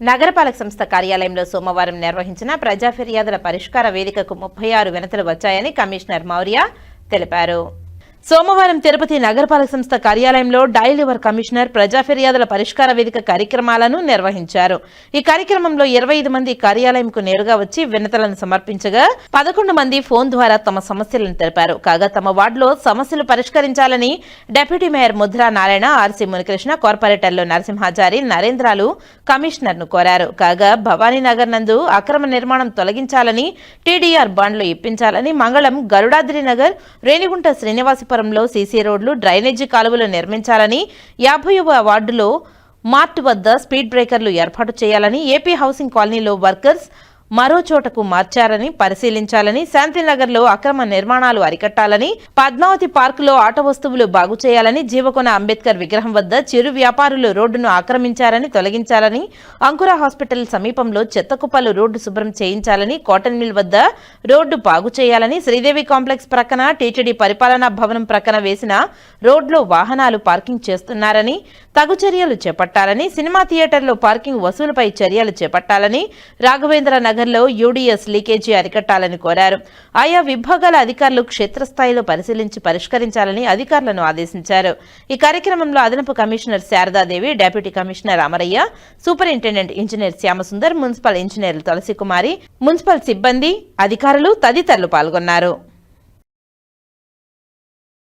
నగరపాలక సంస్థ కార్యాలయంలో సోమవారం నిర్వహించిన ప్రజా ఫిర్యాదుల పరిష్కార వేదికకు ముప్పై ఆరు వినతులు వచ్చాయని కమిషనర్ మౌర్య తెలిపారు. సోమవారం తిరుపతి నగరపాలక సంస్థ కార్యాలయంలో డైలివర్ కమిషనర్ ప్రజా ఫిర్యాదుల పరిష్కార వేదిక కార్యక్రమాలను నిర్వహించారు. ఈ కార్యక్రమంలో ఇరవై ఐదు మంది కార్యాలయంకు నేరుగా వచ్చి వినతులను సమర్పించగా పదకొండు మంది ఫోన్ ద్వారా తమ సమస్యలను తెలిపారు. కాగా తమ వార్డులో సమస్యలు పరిష్కరించాలని deputy mayor Mudra Narayana RC Munikrishna కార్పొరేటర్లు నరసింహాచారి నరేంద్రాలు కమిషనర్ను కోరారు. కాగా భవానీనగర్ నందు అక్రమ నిర్మాణం తొలగించాలని టీడీఆర్ బాండ్లు ఇప్పించాలని మంగళం గరుడాద్రి నగర్ రేణిగుంట శ్రీనివాసపురంలో సీసీ రోడ్లు డ్రైనేజీ కాలువలు నిర్మించాలని యాభైవ వార్డులో మార్ట్ వద్ద స్పీడ్ బ్రేకర్లు ఏర్పాటు చేయాలని ఏపీ హౌసింగ్ కాలనీలో వర్కర్స్ మరో చోటకు మార్చారని పరిశీలించాలని శాంతినగర్లో అక్రమ నిర్మాణాలు అరికట్టాలని పద్మావతి పార్కులో ఆట వస్తువులు బాగు చేయాలని జీవకొన అంబేద్కర్ విగ్రహం వద్ద చిరు వ్యాపారులు రోడ్డును ఆక్రమించారని తొలగించాలని అంకుర హాస్పిటల్ సమీపంలో చెత్తకుప్పలు రోడ్డు శుభ్రం చేయించాలని కాటన్ మిల్ వద్ద రోడ్డు బాగు చేయాలని శ్రీదేవి కాంప్లెక్స్ ప్రక్కన టీటీడీ పరిపాలనా భవనం ప్రక్కన వేసిన రోడ్లో వాహనాలు పార్కింగ్ చేస్తున్నారని తగు చర్యలు చేపట్టాలని సినిమా థియేటర్లో పార్కింగ్ వసూలుపై చర్యలు చేపట్టాలని రాఘవేంద్ర నగర్లో యూడీఎస్ లీకేజీ అరికట్టాలని కోరారు. ఆయా విభాగాల అధికారులు క్షేత్రస్థాయిలో పరిశీలించి పరిష్కరించాలని అధికారులను ఆదేశించారు. ఈ కార్యక్రమంలో అదనపు commissioner Sharadadevi deputy commissioner Amarayya superintendent engineer Shyamsundar municipal engineer Tulasikumari municipal సిబ్బంది అధికారులు తదితరులు పాల్గొన్నారు.